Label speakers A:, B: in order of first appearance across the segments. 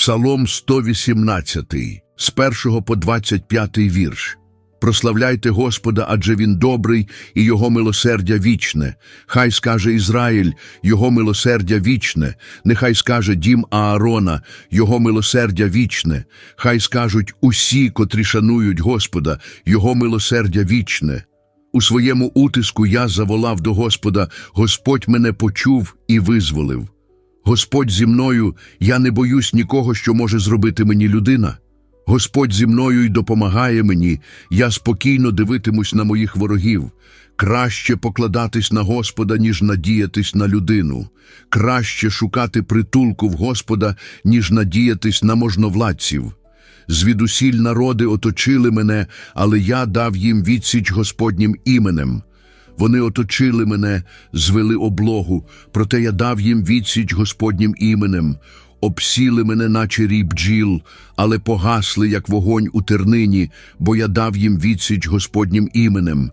A: Псалом 118, з 1 по 25 вірш. Прославляйте Господа, адже Він добрий, і Його милосердя вічне. Хай скаже Ізраїль, Його милосердя вічне. Нехай скаже дім Аарона, Його милосердя вічне. Хай скажуть усі, котрі шанують Господа, Його милосердя вічне. У своєму утиску я заволав до Господа, Господь мене почув і визволив. Господь зі мною, я не боюсь нікого, що може зробити мені людина. Господь зі мною й допомагає мені, я спокійно дивитимусь на моїх ворогів. Краще покладатись на Господа, ніж надіятись на людину. Краще шукати притулку в Господа, ніж надіятись на можновладців. Звідусіль народи оточили мене, але я дав їм відсіч Господнім іменем. Вони оточили мене, звели облогу, проте я дав їм відсіч Господнім іменем. Обсіли мене, наче рій бджіл, але погасли, як вогонь у тернині, бо я дав їм відсіч Господнім іменем.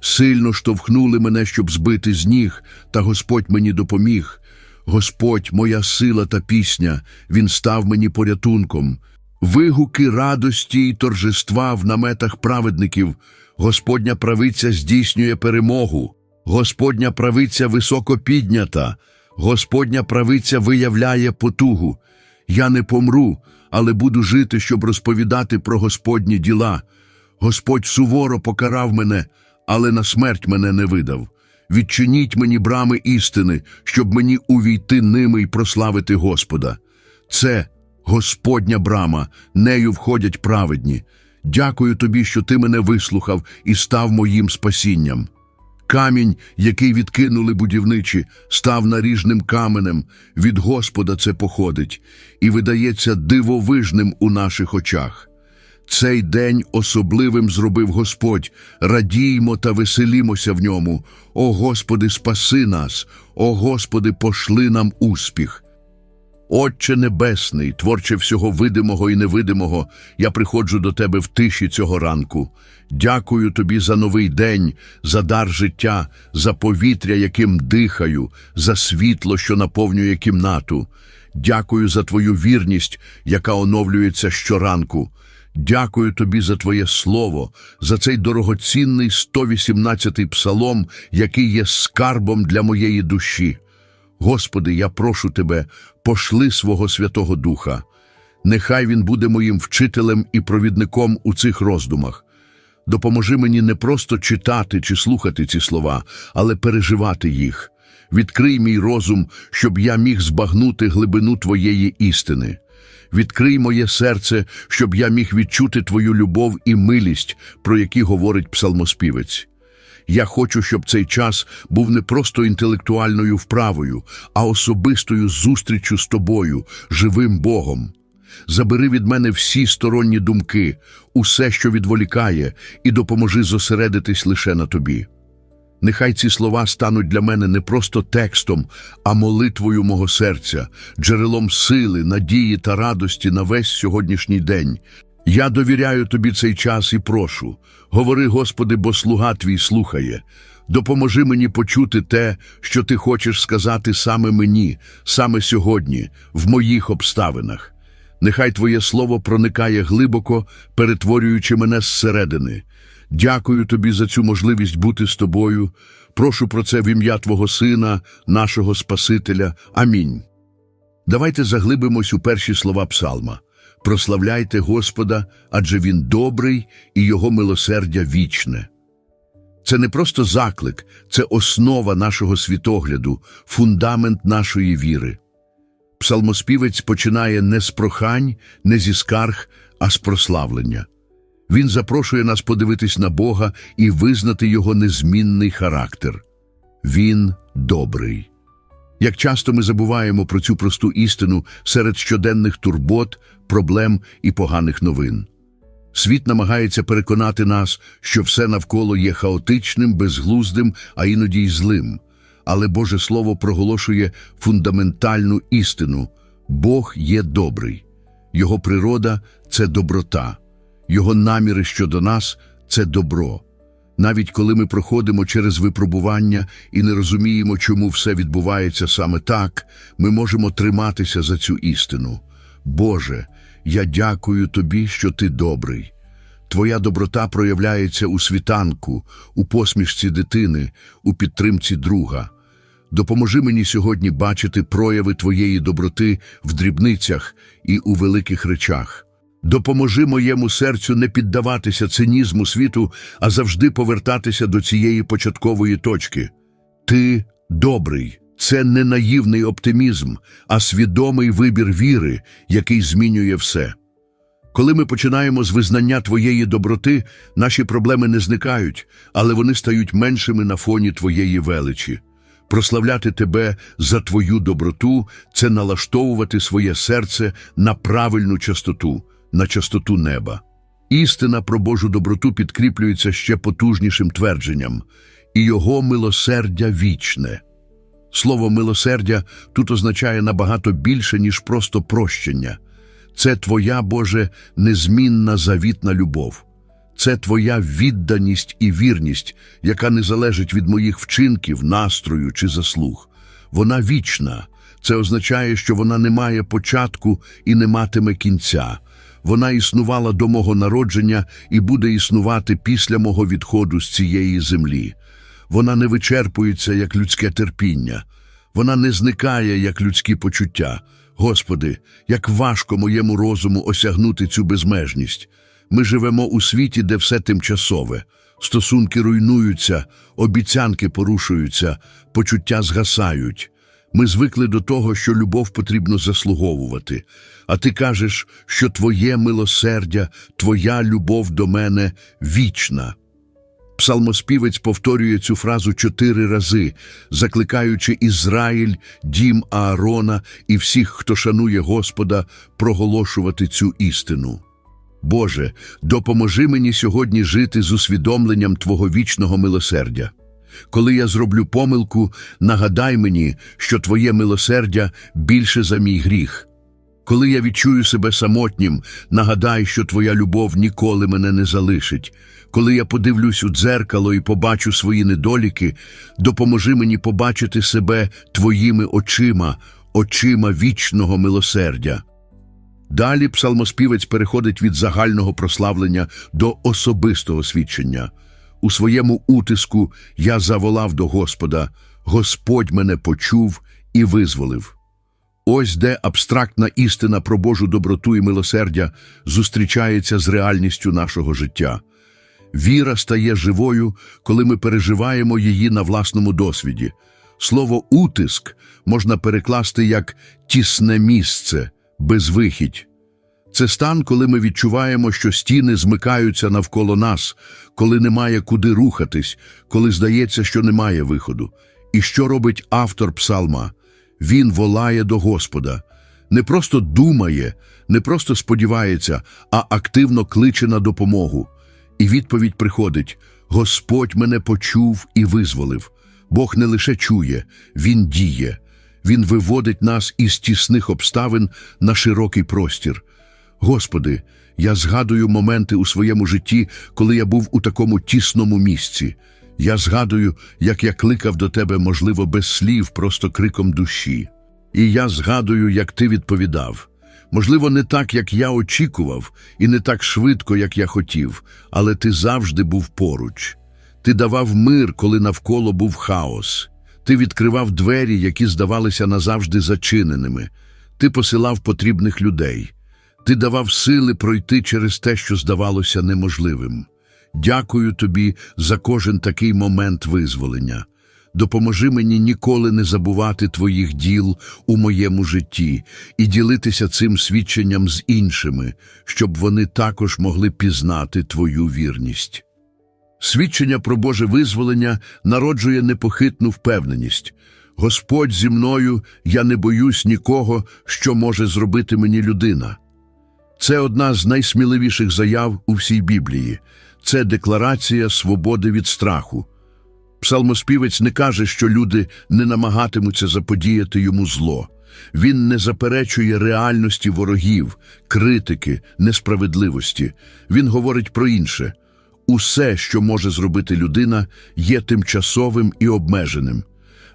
A: Сильно штовхнули мене, щоб збити з ніг, та Господь мені допоміг. Господь, моя сила та пісня, Він став мені порятунком. Вигуки радості й торжества в наметах праведників. Господня правиця здійснює перемогу. Господня правиця високо піднята. Господня правиця виявляє потугу. Я не помру, але буду жити, щоб розповідати про Господні діла. Господь суворо покарав мене, але на смерть мене не видав. Відчиніть мені брами істини, щоб мені увійти ними й прославити Господа. Це Господня брама, нею входять праведні. Дякую тобі, що ти мене вислухав і став моїм спасінням. Камінь, який відкинули будівничі, став наріжним каменем. Від Господа це походить і видається дивовижним у наших очах. Цей день особливим зробив Господь, радіймо та веселімося в ньому. О Господи, спаси нас, о Господи, пошли нам успіх. Отче Небесний, творче всього видимого і невидимого, я приходжу до Тебе в тиші цього ранку. Дякую Тобі за новий день, за дар життя, за повітря, яким дихаю, за світло, що наповнює кімнату. Дякую за Твою вірність, яка оновлюється щоранку. Дякую тобі за Твоє Слово, за цей дорогоцінний 118-й псалом, який є скарбом для моєї душі. Господи, я прошу Тебе, пошли свого Святого Духа. Нехай Він буде моїм вчителем і провідником у цих роздумах. Допоможи мені не просто читати чи слухати ці слова, але переживати їх. Відкрий мій розум, щоб я міг збагнути глибину Твоєї істини. Відкрий моє серце, щоб я міг відчути Твою любов і милість, про які говорить псалмоспівець. Я хочу, щоб цей час був не просто інтелектуальною вправою, а особистою зустрічю з тобою, живим Богом. Забери від мене всі сторонні думки, усе, що відволікає, і допоможи зосередитись лише на тобі. Нехай ці слова стануть для мене не просто текстом, а молитвою мого серця, джерелом сили, надії та радості на весь сьогоднішній день. Я довіряю тобі цей час і прошу. Говори, Господи, бо слуга твій слухає. Допоможи мені почути те, що ти хочеш сказати саме мені, саме сьогодні, в моїх обставинах. Нехай Твоє слово проникає глибоко, перетворюючи мене зсередини. Дякую тобі за цю можливість бути з тобою. Прошу про це в ім'я Твого Сина, нашого Спасителя. Амінь. Давайте заглибимось у перші слова Псалма. Прославляйте Господа, адже Він добрий і Його милосердя вічне. Це не просто заклик, це основа нашого світогляду, фундамент нашої віри. Псалмоспівець починає не з прохань, не зі скарг, а з прославлення. Він запрошує нас подивитись на Бога і визнати Його незмінний характер. Він добрий. Як часто ми забуваємо про цю просту істину серед щоденних турбот, проблем і поганих новин. Світ намагається переконати нас, що все навколо є хаотичним, безглуздим, а іноді й злим. Але Боже Слово проголошує фундаментальну істину Бог є добрий, Його природа це доброта, Його наміри щодо нас це добро. Навіть коли ми проходимо через випробування і не розуміємо, чому все відбувається саме так, ми можемо триматися за цю істину. Боже, я дякую Тобі, що Ти добрий. Твоя доброта проявляється у світанку, у посмішці дитини, у підтримці друга. Допоможи мені сьогодні бачити прояви Твоєї доброти в дрібницях і у великих речах. Допоможи моєму серцю не піддаватися цинізму світу, а завжди повертатися до цієї початкової точки. Ти добрий. Це не наївний оптимізм, а свідомий вибір віри, який змінює все. Коли ми починаємо з визнання твоєї доброти, наші проблеми не зникають, але вони стають меншими на фоні твоєї величі. Прославляти тебе за твою доброту це налаштовувати своє серце на правильну частоту, на частоту неба. Істина про Божу доброту підкріплюється ще потужнішим твердженням, і його милосердя вічне. Слово милосердя тут означає набагато більше, ніж просто прощення. Це Твоя, Боже, незмінна завітна любов. Це Твоя відданість і вірність, яка не залежить від моїх вчинків, настрою чи заслуг. Вона вічна. Це означає, що вона не має початку і не матиме кінця. Вона існувала до мого народження і буде існувати після мого відходу з цієї землі. Вона не вичерпується, як людське терпіння. Вона не зникає, як людські почуття. Господи, як важко моєму розуму осягнути цю безмежність. Ми живемо у світі, де все тимчасове. Стосунки руйнуються, обіцянки порушуються, почуття згасають. Ми звикли до того, що любов потрібно заслуговувати. А ти кажеш, що твоє милосердя, твоя любов до мене вічна. Псалмоспівець повторює цю фразу чотири рази, закликаючи Ізраїль, дім Аарона і всіх, хто шанує Господа, проголошувати цю істину. Боже, допоможи мені сьогодні жити з усвідомленням Твого вічного милосердя. Коли я зроблю помилку, нагадай мені, що Твоє милосердя більше за мій гріх. Коли я відчую себе самотнім, нагадай, що Твоя любов ніколи мене не залишить. Коли я подивлюсь у дзеркало і побачу свої недоліки, допоможи мені побачити себе Твоїми очима, очима вічного милосердя. Далі псалмоспівець переходить від загального прославлення до особистого свідчення. У своєму утиску я заволав до Господа, Господь мене почув і визволив. Ось де абстрактна істина про Божу доброту і милосердя зустрічається з реальністю нашого життя. Віра стає живою, коли ми переживаємо її на власному досвіді. Слово утиск можна перекласти як тісне місце, безвихідь. Це стан, коли ми відчуваємо, що стіни змикаються навколо нас, коли немає куди рухатись, коли здається, що немає виходу. І що робить автор псалма? Він волає до Господа. Не просто думає, не просто сподівається, а активно кличе на допомогу. І відповідь приходить: Господь мене почув і визволив. Бог не лише чує, Він діє. Він виводить нас із тісних обставин на широкий простір. Господи, я згадую моменти у своєму житті, коли я був у такому тісному місці. Я згадую, як я кликав до Тебе, можливо, без слів, просто криком душі. І я згадую, як Ти відповідав. Можливо, не так, як я очікував, і не так швидко, як я хотів, але ти завжди був поруч. Ти давав мир, коли навколо був хаос. Ти відкривав двері, які здавалися назавжди зачиненими. Ти посилав потрібних людей. Ти давав сили пройти через те, що здавалося неможливим. Дякую тобі за кожен такий момент визволення. Допоможи мені ніколи не забувати твоїх діл у моєму житті і ділитися цим свідченням з іншими, щоб вони також могли пізнати твою вірність. Свідчення про Боже визволення народжує непохитну впевненість. Господь зі мною, я не боюсь нікого, що може зробити мені людина. Це одна з найсміливіших заяв у всій Біблії. Це декларація свободи від страху. Псалмоспівець не каже, що люди не намагатимуться заподіяти йому зло. Він не заперечує реальності ворогів, критики, несправедливості. Він говорить про інше. Усе, що може зробити людина, є тимчасовим і обмеженим.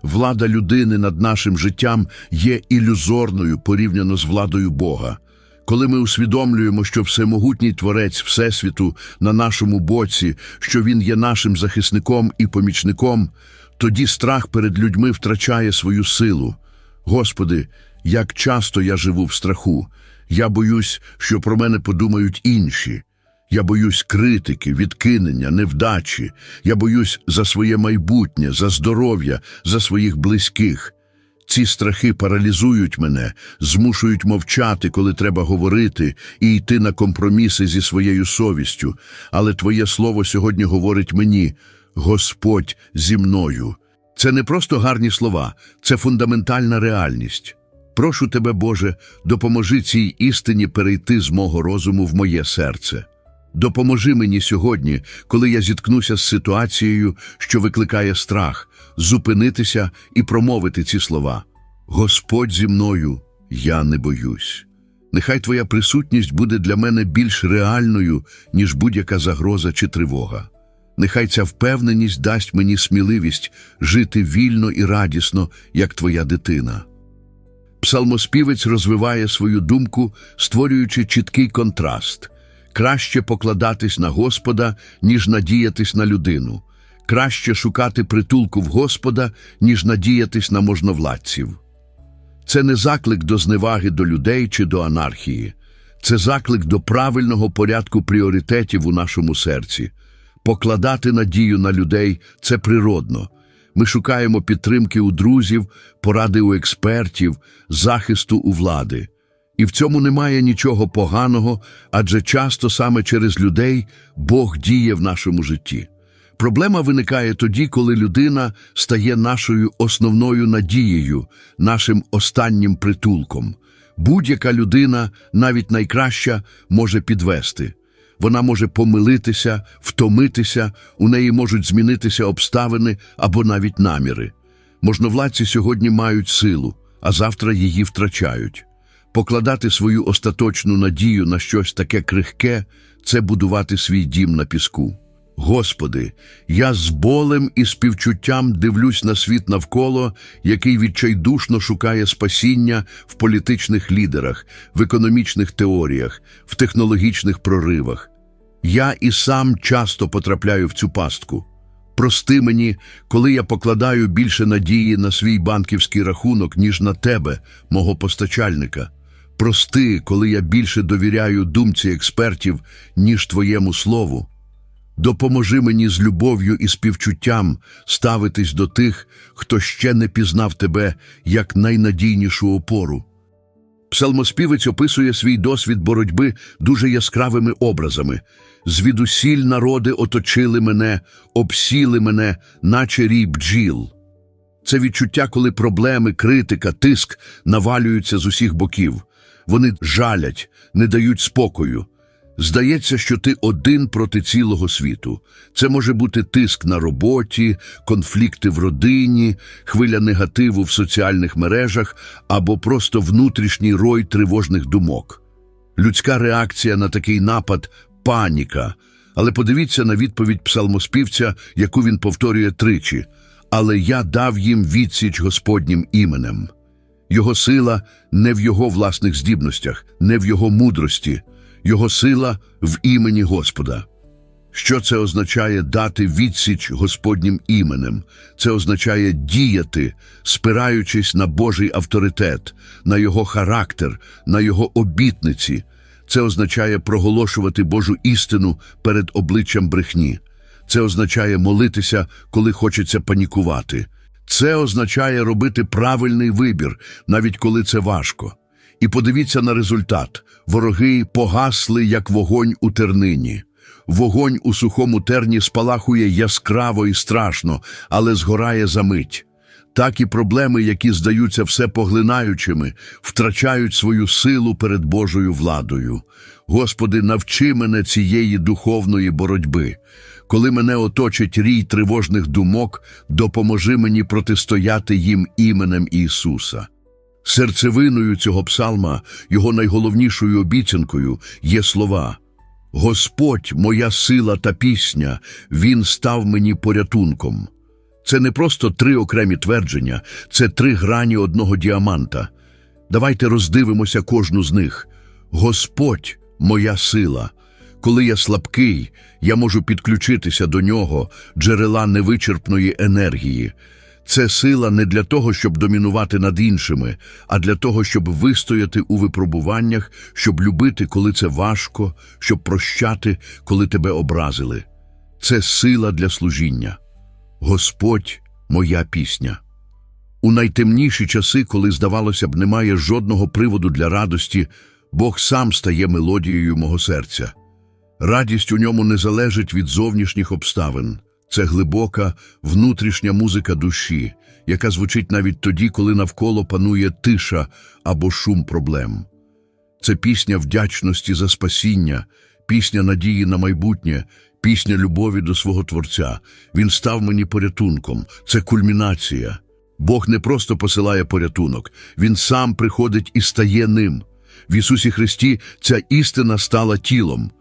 A: Влада людини над нашим життям є ілюзорною порівняно з владою Бога. Коли ми усвідомлюємо, що всемогутній Творець Всесвіту на нашому боці, що Він є нашим захисником і помічником, тоді страх перед людьми втрачає свою силу. Господи, як часто я живу в страху. Я боюсь, що про мене подумають інші. Я боюсь критики, відкинення, невдачі. Я боюсь за своє майбутнє, за здоров'я, за своїх близьких. Ці страхи паралізують мене, змушують мовчати, коли треба говорити, і йти на компроміси зі своєю совістю. Але Твоє слово сьогодні говорить мені: Господь зі мною. Це не просто гарні слова, це фундаментальна реальність. Прошу тебе, Боже, допоможи цій істині перейти з мого розуму в моє серце. Допоможи мені сьогодні, коли я зіткнуся з ситуацією, що викликає страх, зупинитися і промовити ці слова. Господь зі мною, я не боюсь. Нехай Твоя присутність буде для мене більш реальною, ніж будь-яка загроза чи тривога. Нехай ця впевненість дасть мені сміливість жити вільно і радісно, як Твоя дитина. Псалмоспівець розвиває свою думку, створюючи чіткий контраст. Краще покладатись на Господа, ніж надіятись на людину. Краще шукати притулку в Господа, ніж надіятись на можновладців. Це не заклик до зневаги до людей чи до анархії. Це заклик до правильного порядку пріоритетів у нашому серці. Покладати надію на людей це природно. Ми шукаємо підтримки у друзів, поради у експертів, захисту у влади. І в цьому немає нічого поганого, адже часто саме через людей Бог діє в нашому житті. Проблема виникає тоді, коли людина стає нашою основною надією, нашим останнім притулком. Будь-яка людина, навіть найкраща, може підвести. Вона може помилитися, втомитися, у неї можуть змінитися обставини або навіть наміри. Можновладці сьогодні мають силу, а завтра її втрачають. Покладати свою остаточну надію на щось таке крихке це будувати свій дім на піску. Господи, я з болем і співчуттям дивлюсь на світ навколо, який відчайдушно шукає спасіння в політичних лідерах, в економічних теоріях, в технологічних проривах. Я і сам часто потрапляю в цю пастку. Прости мені, коли я покладаю більше надії на свій банківський рахунок, ніж на тебе, мого постачальника. Прости, коли я більше довіряю думці експертів, ніж твоєму слову. Допоможи мені з любов'ю і співчуттям ставитись до тих, хто ще не пізнав тебе як найнадійнішу опору. Псалмоспівець описує свій досвід боротьби дуже яскравими образами. Звідусіль народи оточили мене, обсіли мене, наче рій бджіл. Це відчуття, коли проблеми, критика, тиск навалюються з усіх боків. Вони жалять, не дають спокою. Здається, що ти один проти цілого світу. Це може бути тиск на роботі, конфлікти в родині, хвиля негативу в соціальних мережах або просто внутрішній рой тривожних думок. Людська реакція на такий напад паніка. Але подивіться на відповідь псалмоспівця, яку він повторює тричі. Але я дав їм відсіч Господнім іменем. Його сила не в його власних здібностях, не в його мудрості, його сила в імені Господа. Що це означає дати відсіч Господнім іменем? Це означає діяти, спираючись на Божий авторитет, на його характер, на його обітниці. Це означає проголошувати Божу істину перед обличчям брехні. Це означає молитися, коли хочеться панікувати. Це означає робити правильний вибір, навіть коли це важко. І подивіться на результат. Вороги погасли, як вогонь у тернині. Вогонь у сухому терні спалахує яскраво і страшно, але згорає за мить. Так і проблеми, які здаються всепоглинаючими, втрачають свою силу перед Божою владою. Господи, навчи мене цієї духовної боротьби. Коли мене оточить рій тривожних думок, допоможи мені протистояти їм іменем Ісуса. Серцевиною цього псалма, його найголовнішою обіцянкою є слова Господь, моя сила та пісня, Він став мені порятунком. Це не просто три окремі твердження, це три грані одного діаманта. Давайте роздивимося кожну з них. Господь моя сила. Коли я слабкий, я можу підключитися до нього, джерела невичерпної енергії. Це сила не для того, щоб домінувати над іншими, а для того, щоб вистояти у випробуваннях, щоб любити, коли це важко, щоб прощати, коли тебе образили. Це сила для служіння. Господь моя пісня. У найтемніші часи, коли, здавалося б, немає жодного приводу для радості, Бог сам стає мелодією мого серця. Радість у ньому не залежить від зовнішніх обставин. Це глибока внутрішня музика душі, яка звучить навіть тоді, коли навколо панує тиша або шум проблем. Це пісня вдячності за спасіння, пісня надії на майбутнє, пісня любові до свого Творця. Він став мені порятунком. Це кульмінація. Бог не просто посилає порятунок, Він сам приходить і стає ним. В Ісусі Христі ця істина стала тілом.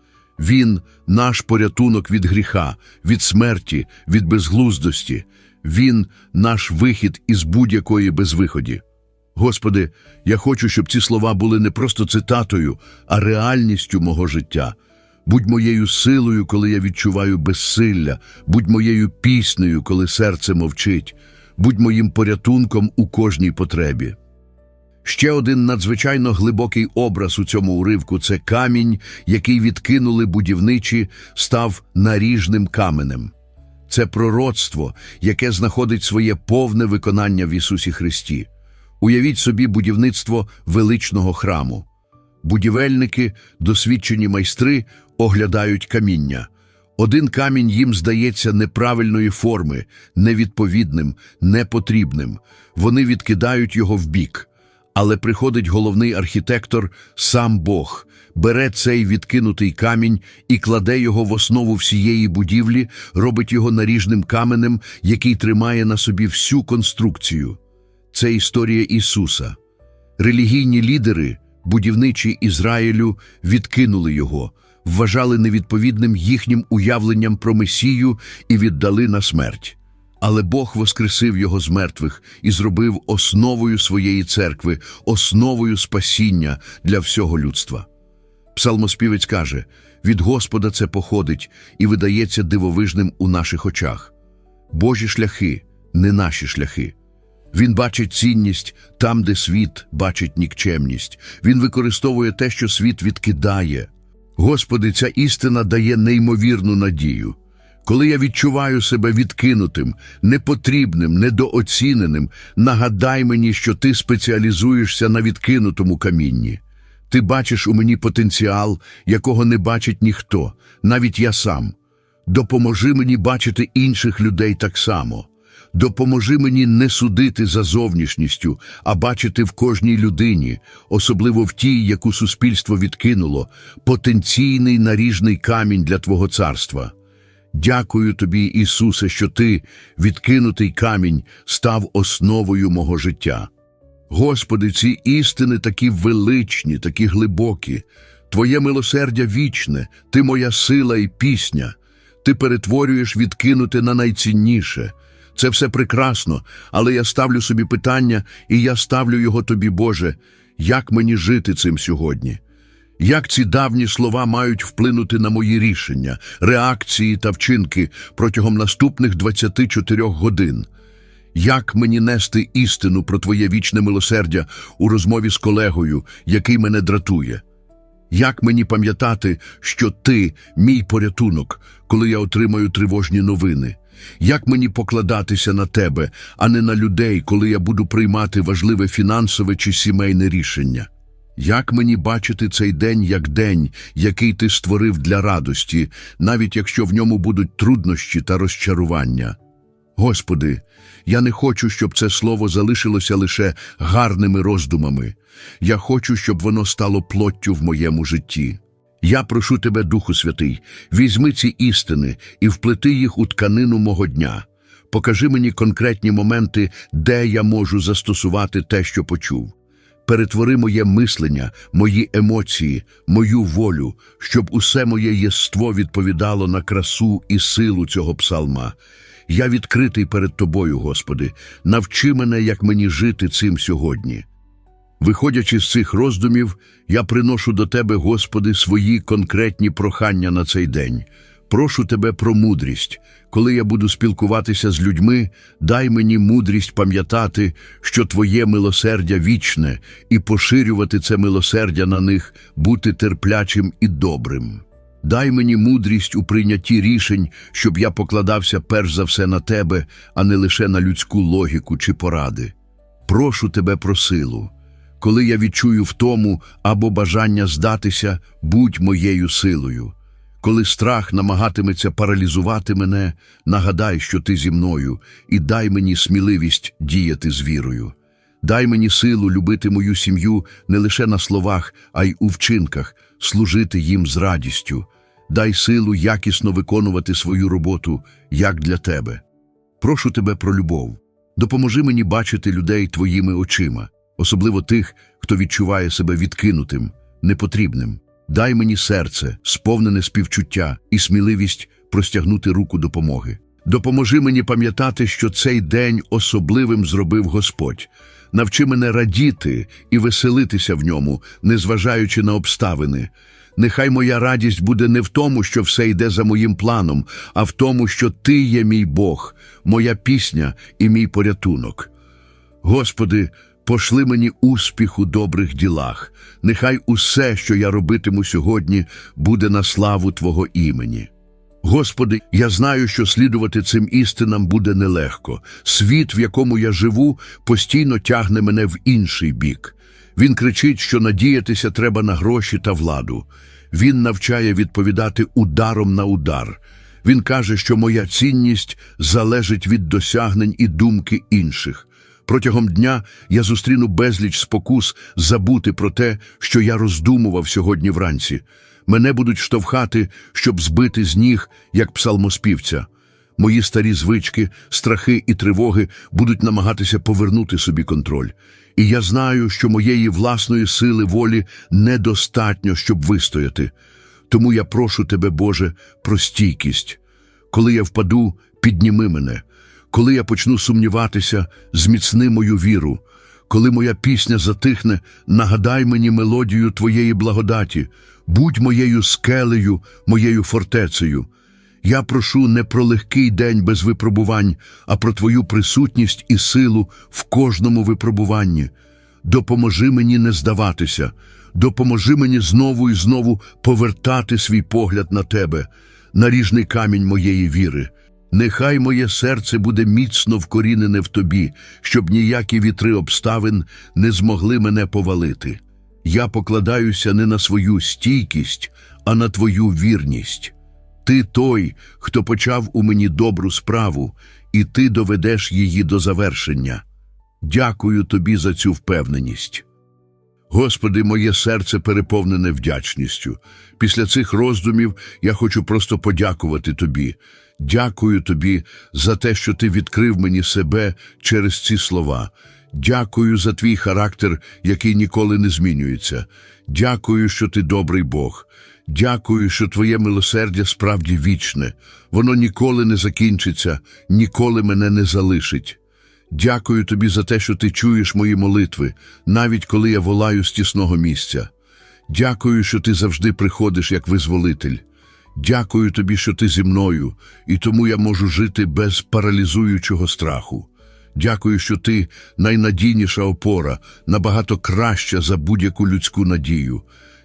A: Він наш порятунок від гріха, від смерті, від безглуздості. Він наш вихід із будь-якої безвиході. Господи, я хочу, щоб ці слова були не просто цитатою, а реальністю мого життя. Будь моєю силою, коли я відчуваю безсилля, будь моєю піснею, коли серце мовчить, будь моїм порятунком у кожній потребі. Ще один надзвичайно глибокий образ у цьому уривку це камінь, який відкинули будівничі, став наріжним каменем. Це пророцтво, яке знаходить своє повне виконання в Ісусі Христі. Уявіть собі будівництво величного храму. Будівельники, досвідчені майстри, оглядають каміння. Один камінь їм здається неправильної форми, невідповідним, непотрібним. Вони відкидають його вбік. Але приходить головний архітектор, сам Бог, бере цей відкинутий камінь і кладе його в основу всієї будівлі, робить його наріжним каменем, який тримає на собі всю конструкцію. Це історія Ісуса. Релігійні лідери, будівничі Ізраїлю, відкинули його, вважали невідповідним їхнім уявленням про Месію і віддали на смерть. Але Бог воскресив його з мертвих і зробив основою своєї церкви, основою спасіння для всього людства. Псалмоспівець каже: від Господа це походить і видається дивовижним у наших очах. Божі шляхи не наші шляхи. Він бачить цінність там, де світ бачить нікчемність. Він використовує те, що світ відкидає. Господи, ця істина дає неймовірну надію. Коли я відчуваю себе відкинутим, непотрібним, недооціненим, нагадай мені, що ти спеціалізуєшся на відкинутому камінні. Ти бачиш у мені потенціал, якого не бачить ніхто, навіть я сам. Допоможи мені бачити інших людей так само. Допоможи мені не судити за зовнішністю, а бачити в кожній людині, особливо в тій, яку суспільство відкинуло, потенційний наріжний камінь для Твого царства. Дякую тобі, Ісусе, що ти, відкинутий камінь, став основою мого життя. Господи, ці істини такі величні, такі глибокі, Твоє милосердя вічне, Ти моя сила і пісня, Ти перетворюєш відкинути на найцінніше. Це все прекрасно, але я ставлю собі питання, і я ставлю його тобі, Боже, як мені жити цим сьогодні? Як ці давні слова мають вплинути на мої рішення, реакції та вчинки протягом наступних 24 годин? Як мені нести істину про Твоє вічне милосердя у розмові з колегою, який мене дратує? Як мені пам'ятати, що Ти мій порятунок, коли я отримаю тривожні новини? Як мені покладатися на Тебе, а не на людей, коли я буду приймати важливе фінансове чи сімейне рішення? Як мені бачити цей день як день, який ти створив для радості, навіть якщо в ньому будуть труднощі та розчарування? Господи, я не хочу, щоб це слово залишилося лише гарними роздумами. Я хочу, щоб воно стало плоттю в моєму житті. Я прошу тебе, Духу Святий, візьми ці істини і вплети їх у тканину мого дня. Покажи мені конкретні моменти, де я можу застосувати те, що почув. Перетвори моє мислення, мої емоції, мою волю, щоб усе моє єство відповідало на красу і силу цього псалма. Я відкритий перед Тобою, Господи, навчи мене, як мені жити цим сьогодні. Виходячи з цих роздумів, я приношу до Тебе, Господи, свої конкретні прохання на цей день. Прошу Тебе про мудрість. Коли я буду спілкуватися з людьми, дай мені мудрість пам'ятати, що Твоє милосердя вічне, і поширювати це милосердя на них, бути терплячим і добрим. Дай мені мудрість у прийнятті рішень, щоб я покладався перш за все на Тебе, а не лише на людську логіку чи поради. Прошу Тебе про силу. Коли я відчую втому або бажання здатися, будь моєю силою. Коли страх намагатиметься паралізувати мене, нагадай, що ти зі мною, і дай мені сміливість діяти з вірою. Дай мені силу любити мою сім'ю не лише на словах, а й у вчинках, служити їм з радістю. Дай силу якісно виконувати свою роботу, як для тебе. Прошу тебе про любов. Допоможи мені бачити людей твоїми очима, особливо тих, хто відчуває себе відкинутим, непотрібним. Дай мені серце, сповнене співчуття і сміливість простягнути руку допомоги. Допоможи мені пам'ятати, що цей день особливим зробив Господь. Навчи мене радіти і веселитися в ньому, незважаючи на обставини. Нехай моя радість буде не в тому, що все йде за моїм планом, а в тому, що Ти є мій Бог, моя пісня і мій порятунок. Господи, пошли мені успіх у добрих ділах. Нехай усе, що я робитиму сьогодні, буде на славу Твого імені. Господи, я знаю, що слідувати цим істинам буде нелегко. Світ, в якому я живу, постійно тягне мене в інший бік. Він кричить, що надіятися треба на гроші та владу. Він навчає відповідати ударом на удар. Він каже, що моя цінність залежить від досягнень і думки інших. Протягом дня я зустріну безліч спокус забути про те, що я роздумував сьогодні вранці. Мене будуть штовхати, щоб збити з ніг, як псалмоспівця. Мої старі звички, страхи і тривоги будуть намагатися повернути собі контроль. І я знаю, що моєї власної сили волі недостатньо, щоб вистояти. Тому я прошу тебе, Боже, про стійкість. Коли я впаду, підніми мене. Коли я почну сумніватися, зміцни мою віру. Коли моя пісня затихне, нагадай мені мелодію Твоєї благодаті, будь моєю скелею, моєю фортецею. Я прошу не про легкий день без випробувань, а про Твою присутність і силу в кожному випробуванні. Допоможи мені не здаватися, допоможи мені знову і знову повертати свій погляд на Тебе, наріжний камінь моєї віри. Нехай моє серце буде міцно вкорінене в тобі, щоб ніякі вітри обставин не змогли мене повалити. Я покладаюся не на свою стійкість, а на твою вірність. Ти той, хто почав у мені добру справу, і ти доведеш її до завершення. Дякую тобі за цю впевненість. Господи, моє серце переповнене вдячністю. Після цих роздумів я хочу просто подякувати Тобі. Дякую Тобі за те, що Ти відкрив мені себе через ці слова. Дякую за твій характер, який ніколи не змінюється. Дякую, що ти добрий Бог. Дякую, що Твоє милосердя справді вічне. Воно ніколи не закінчиться, ніколи мене не залишить. Дякую тобі за те, що ти чуєш мої молитви, навіть коли я волаю з тісного місця. Дякую, що ти завжди приходиш як визволитель. Дякую тобі, що ти зі мною, і тому я можу жити без паралізуючого страху. Дякую, що ти найнадійніша опора, набагато краща за будь-яку людську надію.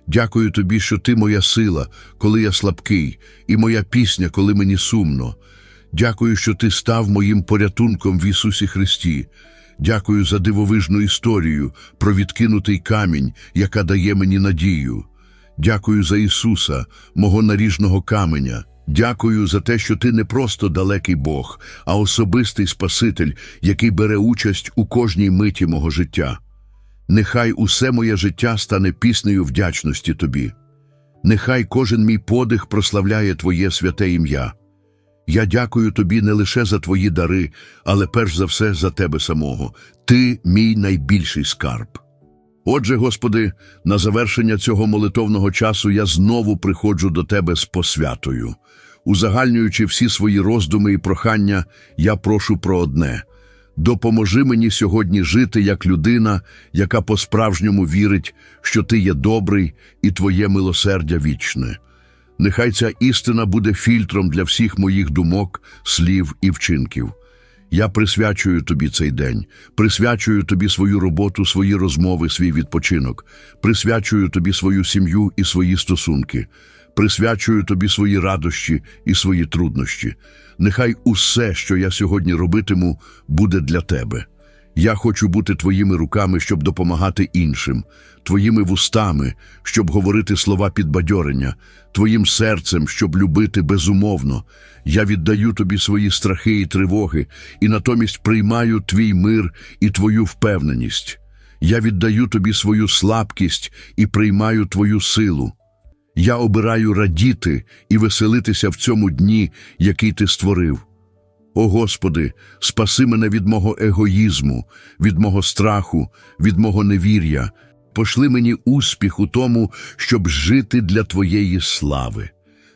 A: Дякую тобі, що ти моя сила, коли я слабкий, і моя пісня, коли мені сумно. Дякую, що ти став моїм порятунком в Ісусі Христі. Дякую за дивовижну історію про відкинутий камінь, яка дає мені надію. Дякую за Ісуса, мого наріжного каменя. Дякую за те, що ти не просто далекий Бог, а особистий Спаситель, який бере участь у кожній миті мого життя. Нехай усе моє життя стане піснею вдячності тобі. Нехай кожен мій подих прославляє Твоє святе ім'я. Я дякую тобі не лише за твої дари, але перш за все за тебе самого. Ти мій найбільший скарб. Отже, Господи, на завершення цього молитовного часу я знову приходжу до Тебе з посвятою. Узагальнюючи всі свої роздуми і прохання, я прошу про одне. Допоможи мені сьогодні жити як людина, яка по-справжньому вірить, що ти є добрий і твоє милосердя вічне. Нехай ця істина буде фільтром для всіх моїх думок, слів і вчинків. Я присвячую тобі цей день, присвячую тобі свою роботу, свої розмови, свій відпочинок, присвячую тобі свою сім'ю і свої стосунки, присвячую тобі свої радощі і свої труднощі. Нехай усе, що я сьогодні робитиму, буде для тебе. Я хочу бути твоїми руками, щоб допомагати іншим, твоїми вустами, щоб говорити слова підбадьорення, твоїм серцем, щоб любити безумовно. Я віддаю тобі свої страхи і тривоги, і натомість приймаю твій мир і твою впевненість. Я віддаю тобі свою слабкість і приймаю твою силу. Я обираю радіти і веселитися в цьому дні, який ти створив. О Господи, спаси мене від мого егоїзму, від мого страху, від мого невір'я. Пошли мені успіх у тому, щоб жити для Твоєї слави.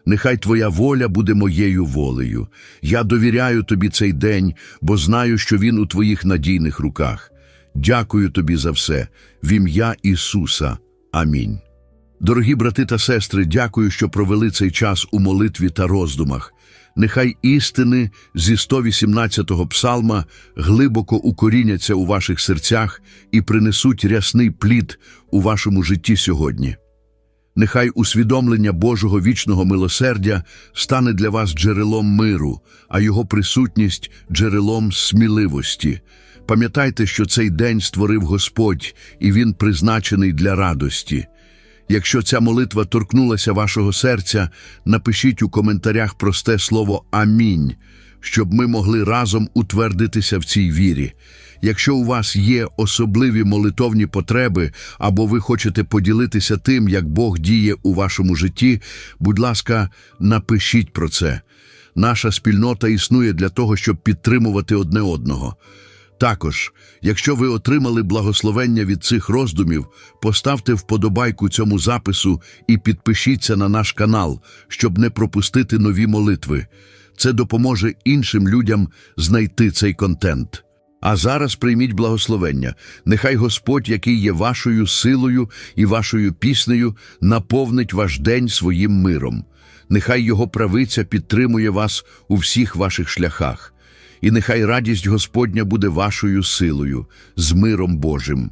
A: Нехай Твоя воля буде моєю волею. Я довіряю Тобі цей день, бо знаю, що він у Твоїх надійних руках. Дякую Тобі за все, в ім'я Ісуса. Амінь. Дорогі брати та сестри, дякую, що провели цей час у молитві та роздумах. Нехай істини зі 118-го псалма глибоко укоріняться у ваших серцях і принесуть рясний плід у вашому житті сьогодні. Нехай усвідомлення Божого вічного милосердя стане для вас джерелом миру, а його присутність джерелом сміливості. Пам'ятайте, що цей день створив Господь, і він призначений для радості. Якщо ця молитва торкнулася вашого серця, напишіть у коментарях просте слово Амінь, щоб ми могли разом утвердитися в цій вірі. Якщо у вас є особливі молитовні потреби, або ви хочете поділитися тим, як Бог діє у вашому житті, будь ласка, напишіть про це. Наша спільнота існує для того, щоб підтримувати одне одного. Також, якщо ви отримали благословення від цих роздумів, поставте вподобайку цьому запису і підпишіться на наш канал, щоб не пропустити нові молитви. Це допоможе іншим людям знайти цей контент. А зараз прийміть благословення. Нехай Господь, який є вашою силою і вашою піснею, наповнить ваш день своїм миром. Нехай Його правиця підтримує вас у всіх ваших шляхах і нехай радість Господня буде вашою силою з миром Божим.